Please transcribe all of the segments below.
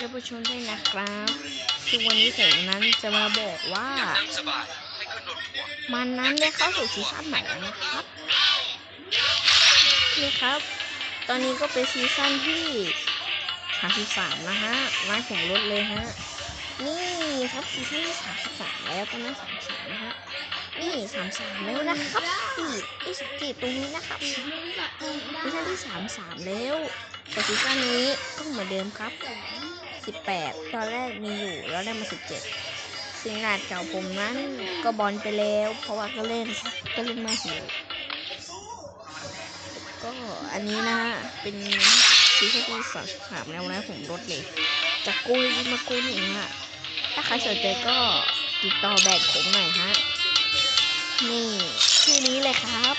ท่านผู้ชมด้วยนะครับคือวันนี้ผมนั้นจะมาบอกว่า มันนั้นได้เข้าสู่ซีซั่นใหม่แล้วนะครับนี่ครับ ตอนนี้ก็เป็นซีซั่นที่33นะฮะไม้ผมลดเลยฮะ นี่ครับซีซั่นที่33แล้วก็น่า33นะฮะ นี่33แล้วนะครับนี่นี่สังเกตตรงนี้นะครับซีซั่นที่33แล้วแต่ซีซั่นนี้ก็เหมือนเดิมครับ 18 ตอนแรกมีอยู่แล้วได้มา 17สิ่งหาดเก่าผมนั้นก็บอลไปแล้ว เพราะว่าก็เล่นก็เล่นมาหิวก็อันนี้นะฮะเป็นซีซั่นที่สามสามแล้วนะผมลดเลยจากกูมากูนี่ฮะถ้าใครสนใจก็ติดต่อแบกผมหน่อยฮะนี่ชื่อนี้เลยครับ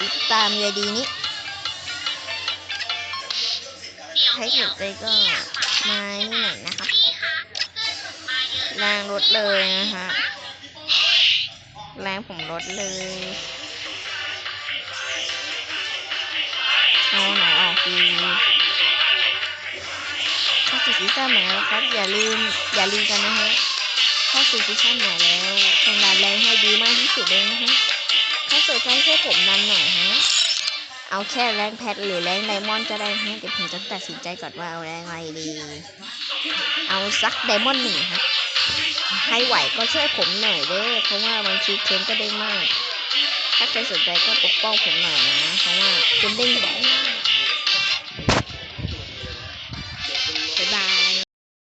ติดตามยายดีนี้ ใครสนใจก็มานี่หน่อยนะครับแรงลดเลยนะฮะแรงผมลดเลยเอาไหนออกดีเข้าสู่ซีซั่นใหม่แล้วครับ อย่าลืมอย่าลืมกันนะฮะเข้าสู่ซีซั่นใหม่แล้วทำงานแรงให้ดีมากที่สุดเลยนะฮะถ้าสนใจช่วยผมนำหน่อยฮะ เอาแค่แรงแพทหรือแรงไดมอนด์ก็ได้ฮะเดี๋ยวผมจะตัดสินใจก่อนว่าเอาแรงอะไรดี เอาซักไดมอนด์หนึ่งฮะใครไหวก็ช่วยผมหน่อยเด้อเพราะว่าบางทีเทนก็ได้มาก ถ้าใครสนใจก็ปกป้องผมหน่อยนะ เพราะว่าคุณเด้งบ่อยมาก